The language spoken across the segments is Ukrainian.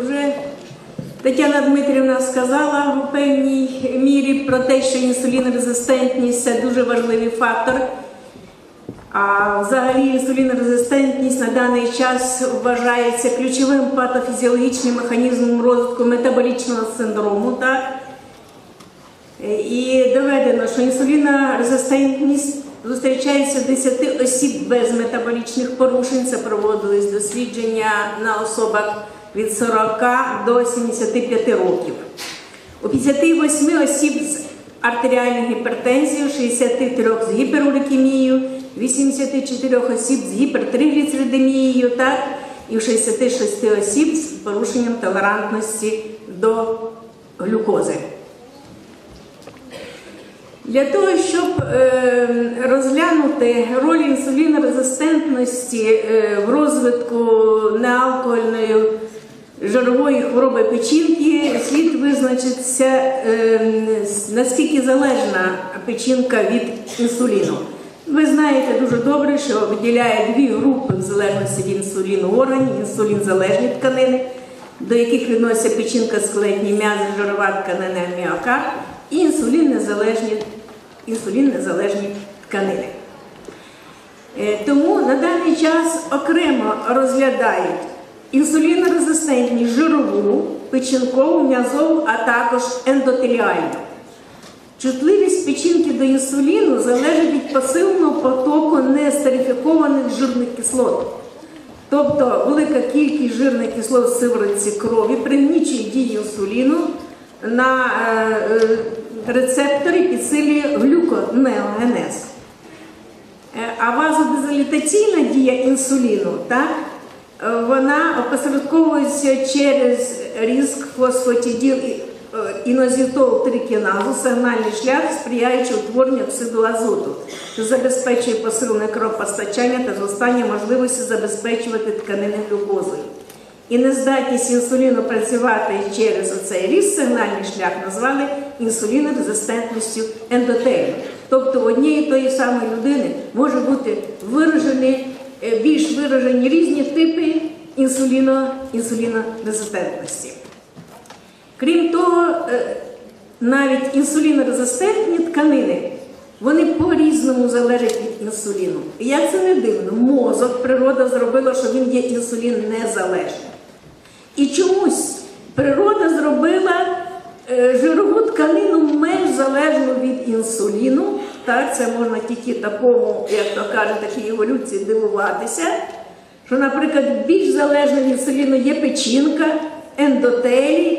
Вже Тетяна Дмитрівна сказала у певній мірі про те, що інсулінорезистентність це дуже важливий фактор. А взагалі інсулінорезистентність на даний час вважається ключовим патофізіологічним механізмом розвитку метаболічного синдрому. Так? І доведено, що інсулінорезистентність зустрічається в 10 осіб без метаболічних порушень. Це проводились дослідження на особах від 40 до 75 років. У 58 осіб з артеріальною гіпертензією, 63 з гіперурикемією, 84 осіб з гіпертригліцеридемією, так, і у 66 осіб з порушенням толерантності до глюкози. Для того, щоб е, розглянути роль інсулінорезистентності е, в розвитку неалкогольної жирової хвороби печінки, слід визначитися, е, наскільки залежна печінка від інсуліну. Ви знаєте дуже добре, що виділяє дві групи в залежності від інсуліну органів, інсулінзалежні тканини, до яких відносяться печінка, скелетні м'язи, жирова тканина, міокард, і інсуліннезалежні, інсуліннезалежні тканини. Е, Тому на даний час окремо розглядають інсулінорезистентність жирову, печінкову, м'язову, а також ендотеліальну. Чутливість печінки до інсуліну залежить від пасивного потоку нестерифікованих жирних кислот. Тобто велика кількість жирних кислот в сиворотці крові пригнічує дію інсуліну на е, е, рецептори підсилює глюконеогенез. Е, А вазодизолітаційна дія інсуліну, так, вона опосередковується через різк фосфатиділ і- е, інозітол трикіназу, сигнальний шлях, сприяючи утворенню оксиду азоту, що забезпечує посилене кровопостачання та зростання можливості забезпечувати тканини глюкозою. І нездатність інсуліну працювати через оцей ріст сигнальний шлях назвали інсулінорезистентністю ендотелію. Тобто однієї тої самої людини може бути виражені е, більш виражені різні типи інсуліно, інсулінорезистентності. Крім того, е, навіть інсулінорезистентні тканини вони по-різному залежать від інсуліну. І як це не дивно, мозок природа зробила, що він є інсулін незалежним. І чомусь природа зробила е, жирову тканину менш залежну від інсуліну. Так, це можна тільки такому, як то кажуть, такій еволюції дивуватися. Що, наприклад, більш залежна від є печінка, ендотелій,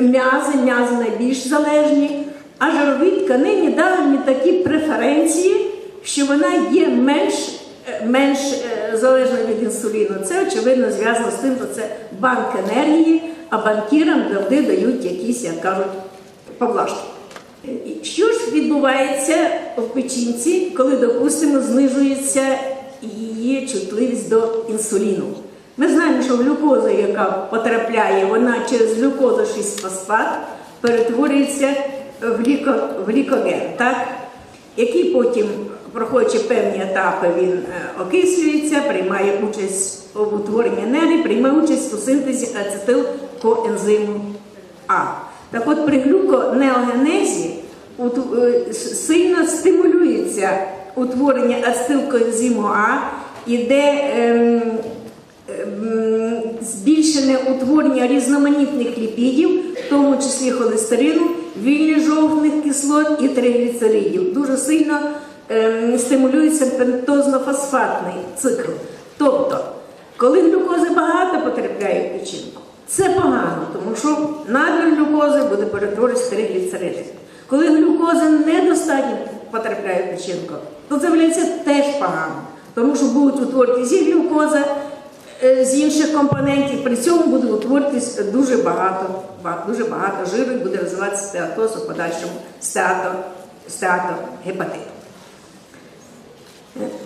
м'язи, м'язи найбільш залежні, а жирові тканині дали такі преференції, що вона є менш, е, менш е, залежна від інсуліну. Це очевидно зв'язано з тим, що це банк енергії, а банкірам завжди дають якісь, як кажуть, поблажки. Що ж відбувається в печінці, коли, допустимо, знижується її чутливість до інсуліну? Ми знаємо, що глюкоза, яка потрапляє, вона через глюкозу 6 фосфат перетворюється в, гліко, в глікоген, так? який потім, проходячи певні етапи, він е, окислюється, приймає участь в утворенні енергії, приймає участь у синтезі ацетилкоензиму А. Так от при глюконеогенезі сильно стимулюється утворення ацетилкоензиму А, іде ем, ем, збільшене утворення різноманітних ліпідів, в тому числі холестерину, вільних жовтних кислот і тригліцеридів. Дуже сильно ем, стимулюється пентозно-фосфатний цикл. Тобто, коли глюкози багато потрапляє в печінку, це погано, тому що надмір глюкози буде перетворюватися тригліцериди. Коли глюкози недостатньо потрапляє в печінку, то це виявляється теж погано, тому що будуть утворитися і глюкоза е, з інших компонентів, при цьому буде утворитися дуже багато, дуже багато жиру і буде розвиватися стеатоз у подальшому стеато, стеатогепатит.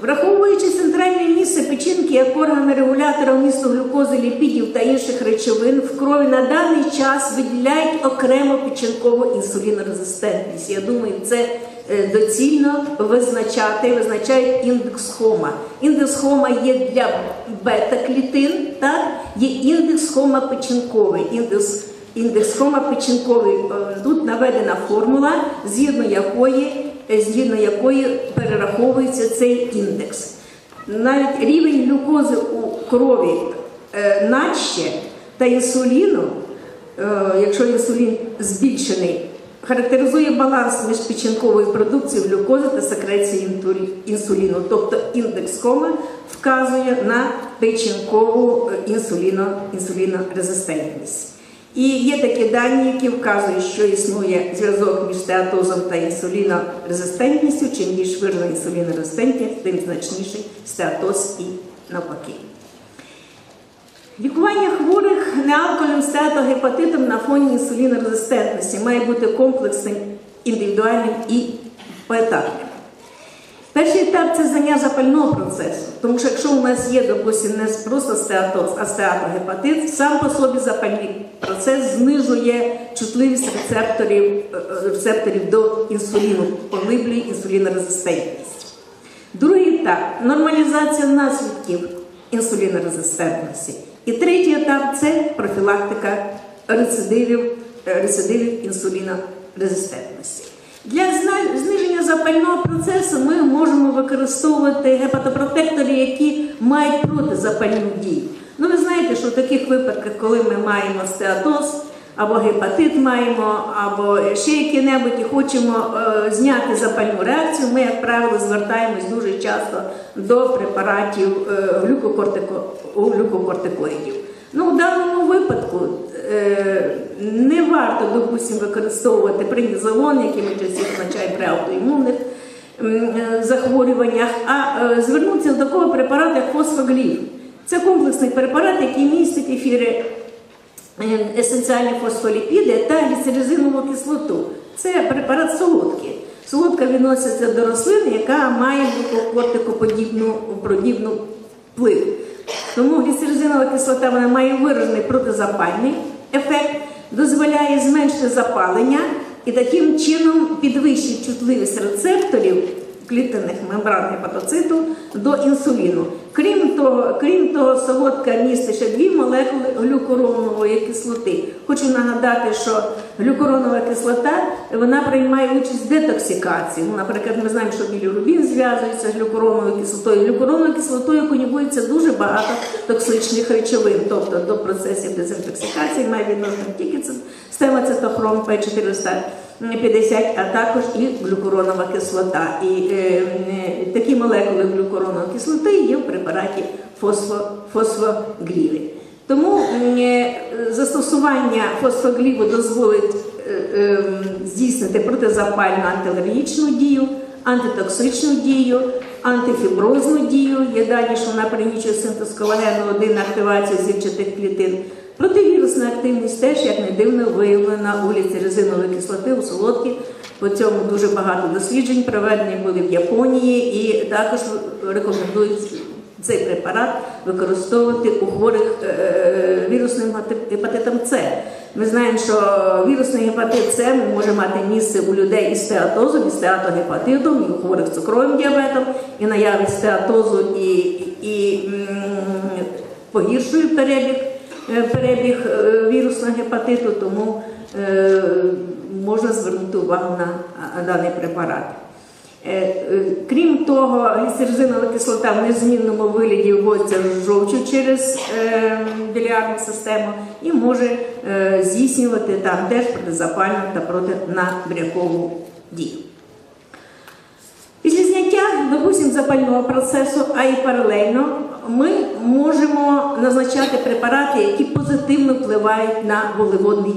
Враховуючи центральне місце печінки як органу регулятора вмісту глюкози, ліпідів та інших речовин, в крові на даний час виділяють окремо печінкову інсулінорезистентність. Я думаю, це е, доцільно визначати, визначають індекс хома. Індекс хома є для бета-клітин, так? є індекс хома печінковий. Індекс, індекс хома печінковий. Е, Тут наведена формула, згідно якої, згідно якої перераховується цей індекс. Навіть рівень глюкози у крові е, надще та інсуліну, е, якщо інсулін збільшений, характеризує баланс між печінковою продукцією глюкози та секрецією інсуліну. Тобто індекс кома вказує на печінкову е, інсуліно, інсулінорезистентність. І є такі дані, які вказують, що існує зв'язок між стеатозом та інсулінорезистентністю. Чим більш виражена інсулінорезистентність, тим значніший стеатоз і навпаки. Лікування хворих неалкогольним стеатогепатитом на фоні інсулінорезистентності має бути комплексним, індивідуальним і поетапним. Перший етап це знання запального процесу, тому що якщо у нас є, допустимо, не просто стеатоз, а стеатогепатит, сам по собі запальний процес знижує чутливість рецепторів, е, е, рецепторів до інсуліну, поглиблює інсулінорезистентність. Другий етап нормалізація наслідків інсулінорезистентності. І третій етап це профілактика рецидивів, е, рецидивів інсулінорезистентності. Для зниження запального процесу ми можемо використовувати гепатопротектори, які мають протизапальну дію. Ну, ви знаєте, що в таких випадках, коли ми маємо стеатоз, або гепатит маємо, або ще яке-небудь і хочемо е, зняти запальну реакцію, ми, як правило, звертаємось дуже часто до препаратів е, глюкокортико, глюкокортикоїдів. Ну, в даному випадку е, не варто, допустимо, використовувати принізолон, який ми частіше означаємо при аутоімунних е, захворюваннях, а е, звернутися до такого препарату, як фосфогліф. Це комплексний препарат, який містить ефіри е, есенціальні фосфоліпіди та гліцеризинову кислоту. Це препарат солодкий. Солодка відноситься до рослини, яка має кортикоподібну подібну вплив. Тому гліцеризинова кислота має виражений протизапальний ефект, дозволяє зменшити запалення і таким чином підвищить чутливість рецепторів клітинних мембран гепатоциту до інсуліну. Крім того, крім того, солодка містить ще дві молекули глюкуронової кислоти. Хочу нагадати, що глюкуронова кислота вона приймає участь в детоксикації. Ну, наприклад, ми знаємо, що білірубін зв'язується з глюкуроновою кислотою. Глюкуроновою кислотою конюгується дуже багато токсичних речовин, тобто до процесів дезінтоксикації має відношення тільки система цитохром П450, а також і глюкуронова кислота. І е, е, такі молекули глюкуронової кислоти є в препараті фосфо, фосфогліви. Тому е, застосування фосфогліву дозволить е, е, здійснити протизапальну антиалергічну дію, антитоксичну дію, антифіброзну дію. Є дані, що вона пригнічує синтез колагену 1 активацію зірчатих клітин. Противірусна активність теж, як не дивно, виявлена у ліцеризинової кислоти у солодкі. По цьому дуже багато досліджень проведені були в Японії і також рекомендують цей препарат використовувати у хворих е, вірусним гепатитом С. Ми знаємо, що вірусний гепатит С може мати місце у людей із стеатозом, із стеатогепатитом, і у хворих з цукровим діабетом, і наявність стеатозу і, і погіршує перебіг, е, перебіг е, вірусного гепатиту, тому можна звернути увагу на даний препарат. Е, е, Крім того, гліцеризинова кислота в незмінному вигляді вводиться жовчу через е, білярну систему і може здійснювати там теж протизапальну та протинабрякову дію. Після зняття, допустим, запального процесу, а і паралельно, ми можемо назначати препарати, які позитивно впливають на вуглеводний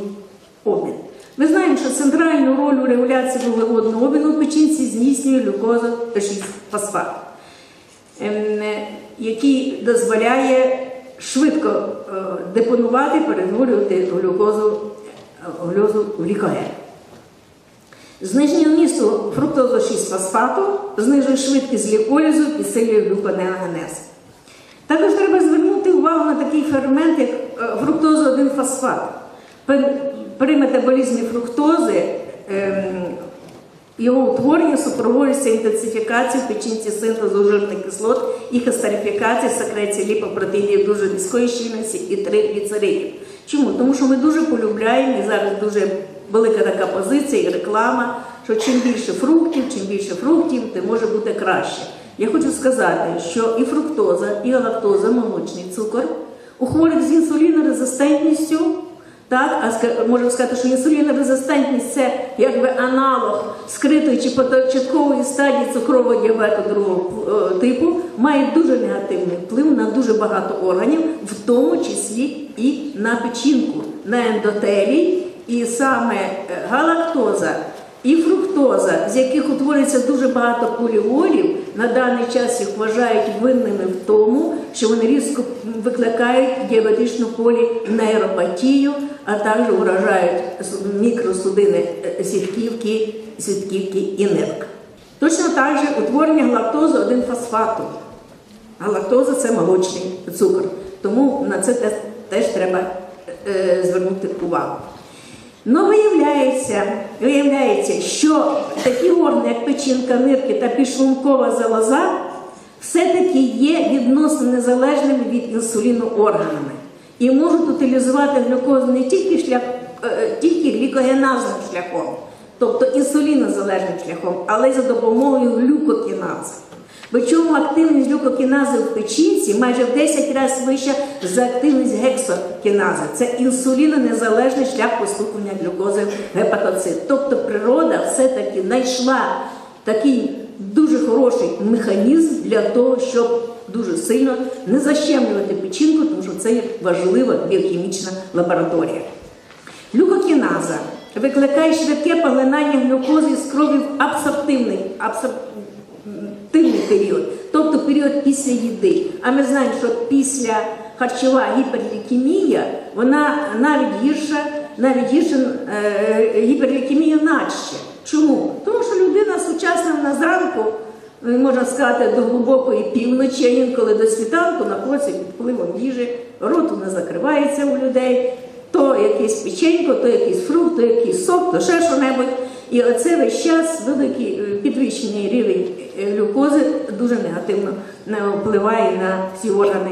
обмін. Ми знаємо, що центральну роль у регуляції вуглеводного обміну в печінці здійснює глюкоза 6 фосфат, ем, який дозволяє швидко е, депонувати, перетворювати глюкозу, е, глюкозу в глікоген. Зниження вмісту фруктозу 6 фосфату знижує швидкість гліколізу, підсилює глюконеогенез. Також треба звернути увагу на такий фермент, як е, фруктозу 1 фосфат. При- метаболізмі фруктози ем, Його утворення супроводжується інтенсифікацією печінці синтезу жирних кислот і хестерифікації секреції ліпопротеїнів дуже низької щільності і тригліцеридів. Чому? Тому що ми дуже полюбляємо і зараз дуже велика така позиція і реклама, що чим більше фруктів, чим більше фруктів, тим може бути краще. Я хочу сказати, що і фруктоза, і галактоза, молочний цукор у хворих з інсулінорезистентністю так, а можемо сказати, що інсулінорезистентність це якби аналог скритої чи початкової стадії цукрового діабету другого е, типу, має дуже негативний вплив на дуже багато органів, в тому числі і на печінку, на ендотелій, і саме е, галактоза. І фруктоза, з яких утворюється дуже багато поліолів, на даний час їх вважають винними в тому, що вони різко викликають діабетичну полінейропатію, а також уражають мікросудини е, сітківки, сітківки і нирк. Точно так же утворення галактози 1 фосфату. Галактоза це молочний цукор, тому на це теж, треба е, звернути увагу. Ну, виявляється, виявляється, що такі органи, як печінка, нирки та підшлункова залоза, все-таки є відносно незалежними від інсуліну органами і можуть утилізувати глюкозу не тільки шлях, е, тільки глікогеназним шляхом, тобто інсулінозалежним шляхом, але й за допомогою глюкокінази. Причому активність глюкокінази в печінці майже в 10 разів вища за активність гексокінази. Це інсулінонезалежний шлях поступлення глюкози в гепатоцит. Тобто природа все-таки знайшла такий дуже хороший механізм для того, щоб дуже сильно не защемлювати печінку, тому що це є важлива біохімічна лабораторія. Глюкокіназа викликає швидке поглинання глюкози з крові в абсорптивний, абсорптивний період, тобто період після їди. А ми знаємо, що після харчова гіперлікемія, вона навіть гірша, навіть гірша е, гіперлікемія наче. Чому? Тому що людина сучасна вона зранку, можна сказати, до глибокої півночі, інколи до світанку знаходиться під впливом їжі, рот не закривається у людей, то якийсь печенько, то якийсь фрукт, то якийсь сок, то ще що-небудь. І оце весь час великий е, підвищений рівень е, глюкози дуже негативно е, впливає на всі органи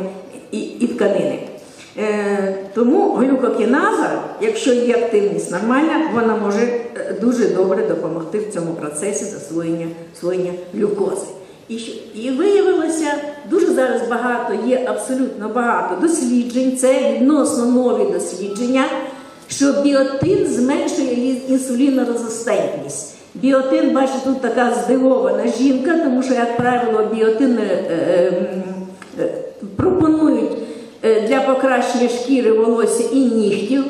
і, і тканини. Е, тому глюкокіназа, якщо є активність нормальна, вона може е, дуже добре допомогти в цьому процесі засвоєння засвоєння глюкози. І, і виявилося, дуже зараз багато, є абсолютно багато досліджень, це відносно нові дослідження, що біотин зменшує інсулінорезистентність. Біотин, бачите, тут така здивована жінка, тому що, як правило, біотин е, е, е, пропонують для покращення шкіри, волосся і нігтів.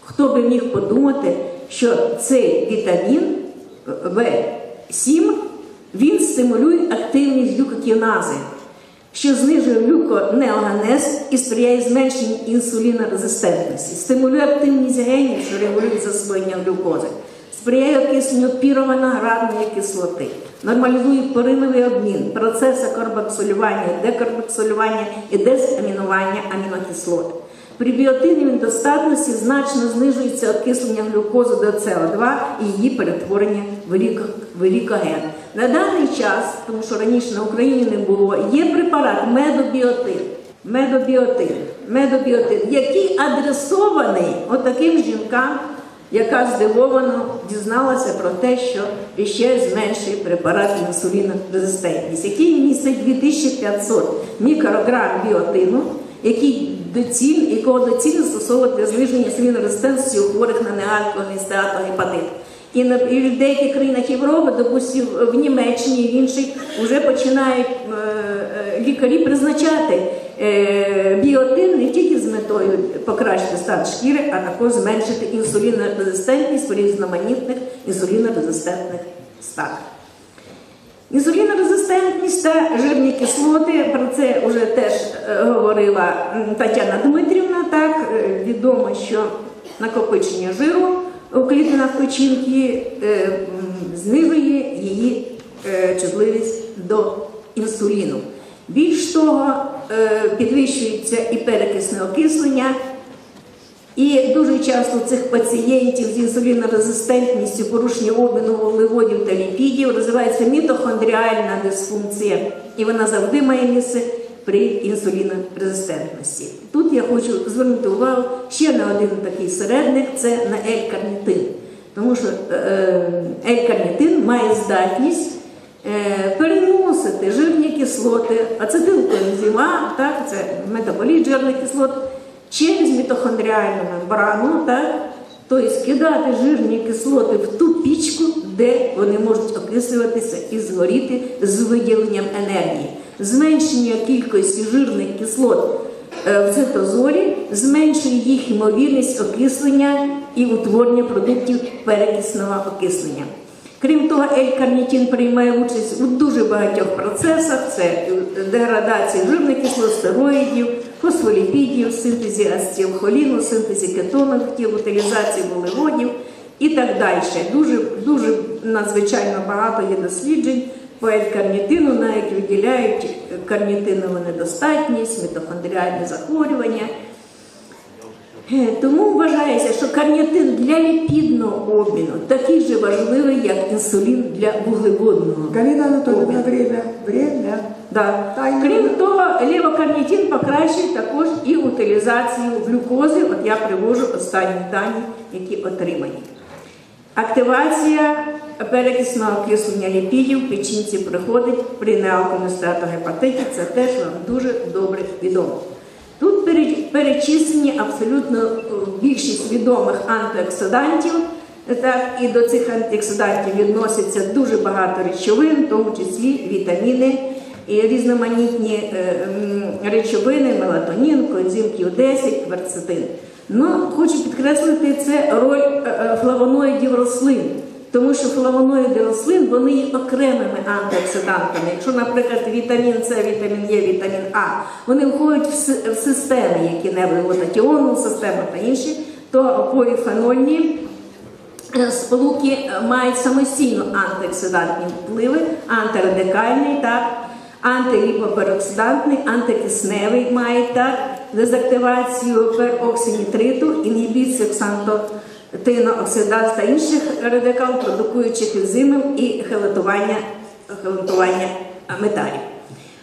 Хто би міг подумати, що цей вітамін В7 він стимулює активність глюкокінази, що знижує глюконеоганез і сприяє зменшенню інсулінорезистентності, стимулює активність генів, що регулюють засвоєння глюкози, сприяє окисленню пірованоградної кислоти, нормалізує пориновий обмін, процеси карбоксилювання, декарбоксилювання і дезамінування амінокислот. При біотиновій достатності значно знижується окислення глюкози до СО2 і її перетворення в глікоген. На даний час, тому що раніше на Україні не було, є препарат медобіотин. Медобіотин, медобіотин, який адресований отаким жінкам, яка здивовано дізналася про те, що ще зменшує препарат інсулінорезистентність, який містить 2500 мікрограм біотину, який доціль, якого доцільно застосовувати для зниження інсулінорезистентності у хворих на неалкогольний стеатогепатит. І на і в деяких країнах Європи, допустим, в Німеччині, в інших, вже починають е, е, лікарі призначати біотин не тільки з метою покращити стан шкіри, а також зменшити інсулінорезистентність в різноманітних інсулінорезистентних стадах. Інсулінорезистентність та жирні кислоти, про це вже теж е, говорила Тетяна Дмитрівна. Так Е, відомо, що накопичення жиру у клітинах печінки е, знижує її е, чутливість до інсуліну. Більш того, е, підвищується і перекисне окислення, І дуже часто цих пацієнтів з інсулінорезистентністю, порушення обміну вуглеводів та ліпідів розвивається мітохондріальна дисфункція, і вона завжди має місце при інсулінорезистентності. Тут я хочу звернути увагу ще на один такий середник це на L-карнітин. Тому що е, L-карнітин має здатність е, переносити жирні кислоти, ацетилкоензима, так, це метаболіт жирних кислот, через мітохондріальну мембрану, так, тобто скидати жирні кислоти в ту пічку, де вони можуть окислюватися і згоріти з виділенням енергії. Зменшення кількості жирних кислот е, в цитозолі зменшує їх ймовірність окислення і утворення продуктів перекисного окислення. Крім того, L-карнітин приймає участь у дуже багатьох процесах: це деградація жирних кислот, стероїдів, фосфоліпідів, синтезі ацетилхоліну, синтезі кетонів, утилізації вуглеводів і так далі. Дуже, дуже надзвичайно багато є досліджень по L-карнітину, навіть виділяють карнітинову недостатність, мітохондріальне захворювання. Е, Тому вважається, що карнітин для ліпідного обміну такий же важливий, як інсулін для вуглеводного. Галина обміну. время, время. Да. Крім того, левокарнітин покращує також і утилізацію глюкози. От я привожу останні дані, які отримані. Активація перекисного окислення ліпідів в печінці приходить при неалкогольному стеатогепатиті. Це теж вам дуже добре відомо. Перечислені абсолютно е, більшість відомих антиоксидантів. Так, і до цих антиоксидантів відносяться дуже багато речовин, в тому числі вітаміни і різноманітні е, речовини, мелатонін, коензим Q10, кверцетин. Ну, хочу підкреслити це роль е, флавоноїдів рослин. Тому що флавоноїди рослин вони є окремими антиоксидантами. Якщо, наприклад, вітамін С, вітамін Е, вітамін А, вони входять в системи, які-небудь глутатіонну систему та інші, то поліфенольні е, сполуки е, мають самостійно антиоксидантні впливи, антирадикальний, так, антиліпопероксидантний, антикисневий мають так, дезактивацію пероксинітриту, інгібіцію оксантотинооксидаз та інших радикал, продукуючих ензимів і хелатування, хелатування металів.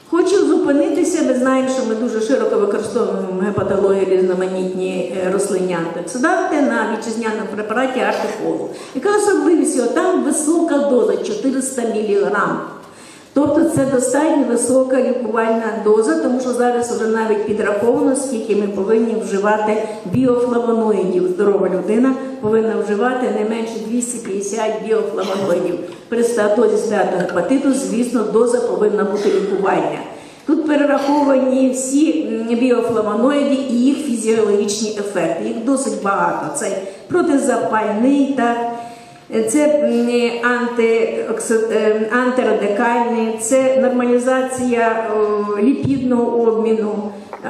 Хочу зупинитися, ми знаємо, що ми дуже широко використовуємо в гепатології різноманітні е, рослинні антиоксиданти на вітчизняному препараті артиколу. Яка особливість його? Там висока доза 400 мг. Тобто це достатньо висока лікувальна доза, тому що зараз вже навіть підраховано, скільки ми повинні вживати біофлавоноїдів. Здорова людина повинна вживати не менше 250 біофлавоноїдів. При стеатозі стеатогепатиту, звісно, доза повинна бути лікувальна. Тут перераховані всі біофлавоноїди і їх фізіологічні ефекти. Їх досить багато. Це протизапальний, так. Це м, антиокси- е, це нормалізація ліпідного обміну,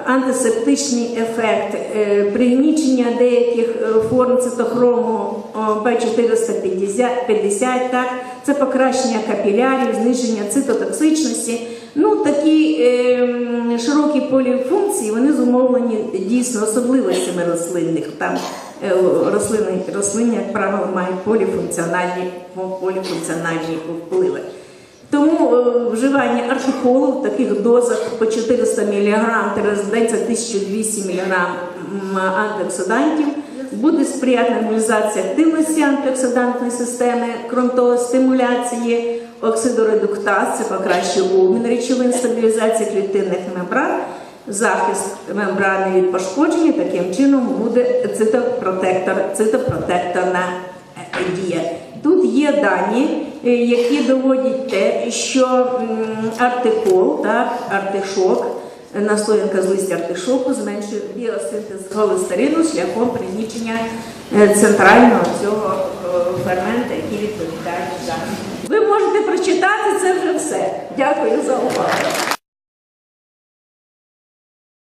антисептичний ефект, е, пригнічення деяких е, форм цитохрому Б450, так, це покращення капілярів, зниження цитотоксичності. Ну, такі е, широкі поліфункції, вони зумовлені дійсно особливостями рослинних. Там е, рослини, рослини, як правило, мають поліфункціональні, поліфункціональні впливи. Тому е, вживання артиколу в таких дозах по 400 мг через 1200 мг антиоксидантів буде сприяти нормалізації активності антиоксидантної системи, крім того, стимуляції оксидоредуктаз, це покращує обмін речовин, стабілізація клітинних мембран, захист мембрани від пошкодження, таким чином буде цитопротектор, цитопротекторна е, дія. Тут є дані, е, які доводять те, що артикол, так, артишок, настоянка з листя артишоку зменшує біосинтез холестерину шляхом пригнічення е, центрального цього фермента, який відповідає за. Ви можете прочитати це вже все. Дякую за увагу.